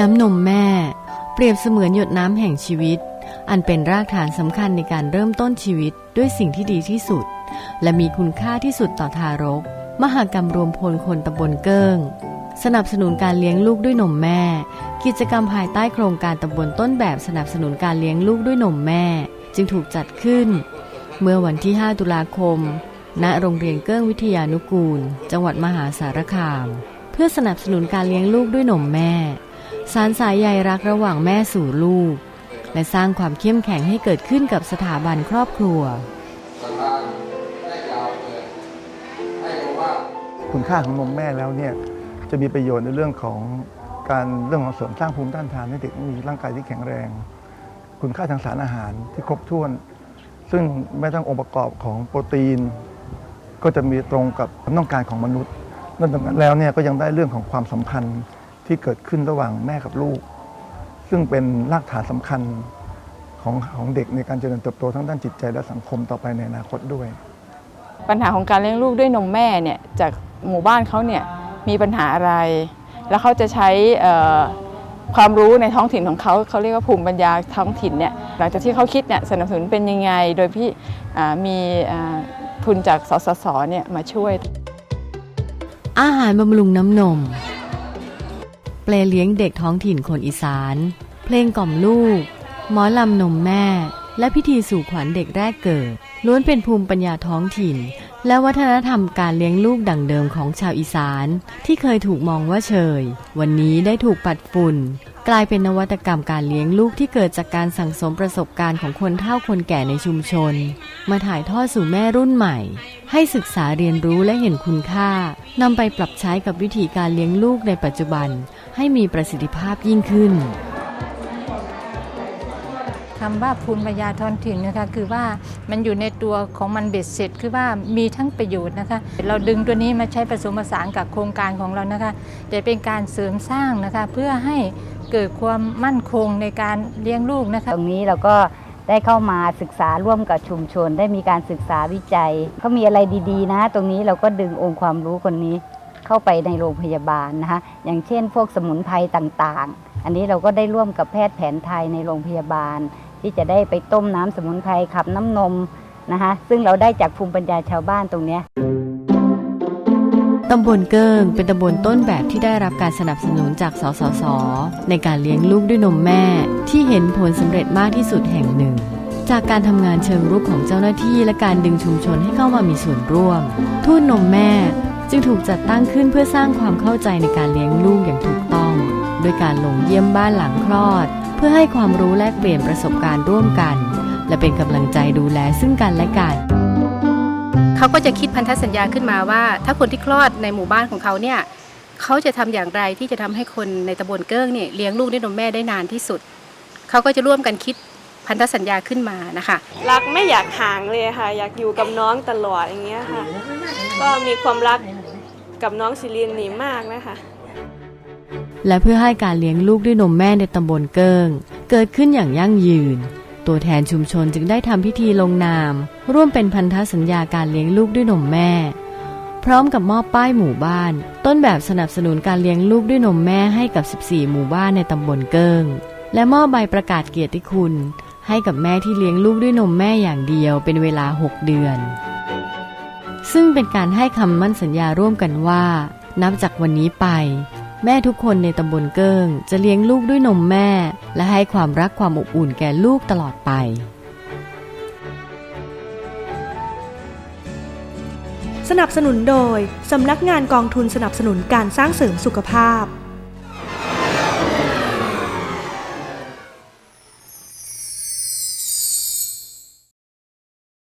น้ำนมแม่ เปรียบเสมือนหยดน้ำแห่งชีวิต อันเป็นรากฐานสำคัญในการเริ่มต้นชีวิตด้วยสิ่งที่ดีที่สุด และมีคุณค่าที่สุดต่อทารก มหากรรมรวมพลคนตำบลเกิ้ง สนับสนุนการเลี้ยงลูกด้วยนมแม่ กิจกรรมภายใต้โครงการตำบลต้นแบบสนับสนุนการเลี้ยงลูกด้วยนมแม่ จึงถูกจัดขึ้น เมื่อวันที่ 5 ตุลาคม ณ โรงเรียนเกิ้งวิทยานุกูล จังหวัดมหาสารคาม เพื่อสนับสนุนการเลี้ยงลูกด้วยนมแม่ สารสายใยรักระหว่างแม่สู่ลูก และสร้างความเข้มแข็งให้เกิดขึ้นกับสถาบันครอบครัว คุณค่าของนมแม่แล้วเนี่ยจะมีประโยชน์ในเรื่องของการเรื่องของเสริมสร้างภูมิต้านทานให้เด็กมีร่างกายที่แข็งแรง คุณค่าทางสารอาหารที่ครบถ้วน ซึ่งแม้ทั้งองค์ประกอบของโปรตีน ก็จะมีตรงกับความต้องการของมนุษย์นอกจากนั้นแล้วเนี่ยก็ยังได้เรื่องของความสัมพันธ์ ที่เกิดขึ้นระหว่างแม่กับลูก ซึ่งเป็นรากฐานสำคัญของของเด็กในการเจริญเติบโตทั้งด้านจิตใจและสังคมต่อไปในอนาคตด้วย ปัญหาของการเลี้ยงลูกด้วยนมแม่เนี่ยจากหมู่บ้านเขาเนี่ยมีปัญหาอะไร แล้วเขาจะใช้เอ่อความรู้ในท้องถิ่นของเขาเขาเรียกว่าภูมิปัญญาท้องถิ่นเนี่ยหลังจากที่เขาคิดเนี่ยสนับสนุนเป็นยังไง โดยพี่อ่ามีอ่าทุนจากสสสเนี่ยมาช่วย อาหารบำรุงน้ำนมเปลเลี้ยงเด็กท้องถิ่นคนอีสาน เพลงกล่อมลูก หมอลำนมแม่ และพิธีสู่ขวัญเด็กแรกเกิด ล้วนเป็นภูมิปัญญาท้องถิ่น และวัฒนธรรมการเลี้ยงลูกดั่งเดิมของชาวอีสาน ที่เคยถูกมองว่าเชย วันนี้ได้ถูกปัดฝุ่น กลายเป็นนวัตกรรมการเลี้ยงลูกที่เกิดจากการสั่งสมประสบการณ์ของคนเฒ่าคนแก่ในชุมชน มาถ่ายทอดสู่แม่รุ่นใหม่ ให้ศึกษาเรียนรู้และเห็นคุณค่านำไปปรับใช้กับวิธีการเลี้ยงลูกในปัจจุบัน ให้มีประสิทธิภาพยิ่งขึ้นคำว่าภูมิปัญญาท้องถิ่นนะคะคือว่ามันอยู่ในตัวของมันเบ็ดเสร็จ คือว่ามีทั้งประโยชน์นะคะ เราดึงตัวนี้มาใช้ผสมผสานกับโครงการของเรานะคะ จะเป็นการเสริมสร้างนะคะเพื่อให้ เกิดความมั่นคงในการเลี้ยงลูกนะคะตรงนี้เราก็ได้เข้ามาศึกษาร่วมกับชุมชน ได้มีการศึกษาวิจัยเขามีอะไรดีๆ นะ ตรงนี้เราก็ดึงองค์ความรู้คนนี้เข้าไปในโรงพยาบาลนะคะอย่างเช่น พวกสมุนไพรต่างๆ อันนี้เราก็ได้ร่วมกับแพทย์แผนไทยในโรงพยาบาล ที่จะได้ไปต้มน้ำสมุนไพรขับน้ำนมนะคะซึ่งเราได้จากภูมิปัญญาชาวบ้านตรงนี้ ตำบลเกิงเป็นตำบลต้นแบบที่ได้รับการสนับสนุนจากสสส ในการเลี้ยงลูกด้วยนมแม่ ที่เห็นผลสำเร็จมากที่สุดแห่งหนึ่ง จากการทำงานเชิงรุกของเจ้าหน้าที่และการดึงชุมชนให้เข้ามามีส่วนร่วมทูตนมแม่จึงถูกจัดตั้งขึ้นเพื่อสร้างความเข้าใจในการเลี้ยงลูกอย่างถูกต้อง โดยการลงเยี่ยมบ้านหลังคลอด เพื่อให้ความรู้แลกเปลี่ยนประสบการณ์ร่วมกัน และเป็นกำลังใจดูแลซึ่งกันและกัน เขาก็จะคิดพันธสัญญาขึ้นมาว่า ถ้าคนที่คลอดในหมู่บ้านของเขาเนี่ยเขาจะทำอย่างไรที่จะทำให้คนในตำบลเกิ้งเนี่ยเลี้ยงลูกด้วยนมแม่ได้นานที่สุด เขาก็จะร่วมกันคิดพันธสัญญาขึ้นมานะคะ รักไม่อยากห่างเลยค่ะ อยากอยู่กับน้องตลอดอย่างเงี้ยค่ะ ก็มีความรักกับน้องซิลินนี่มากนะคะ และเพื่อให้การเลี้ยงลูกด้วยนมแม่ในตำบลเกิงเกิดขึ้นอย่างยั่งยืน ตัวแทนชุมชนจึงได้ทำพิธีลงนาม ร่วมเป็นพันธสัญญาการเลี้ยงลูกด้วยนมแม่ พร้อมกับมอบป้ายหมู่บ้าน ต้นแบบสนับสนุนการเลี้ยงลูกด้วยนมแม่ให้กับ 14 หมู่บ้านในตำบลเกิงและมอบใบประกาศเกียรติคุณ ให้กับแม่ที่เลี้ยงลูกด้วยนมแม่อย่างเดียวเป็นเวลา 6 เดือน ซึ่งเป็นการให้คำมั่นสัญญาร่วมกันว่า นับจากวันนี้ไป แม่ทุกคนในตำบลเกิงจะเลี้ยงลูกด้วยนมแม่ และให้ความรักความอบอุ่นแก่ลูกตลอดไป สนับสนุนโดย สำนักงานกองทุนสนับสนุนการสร้างเสริมสุขภาพ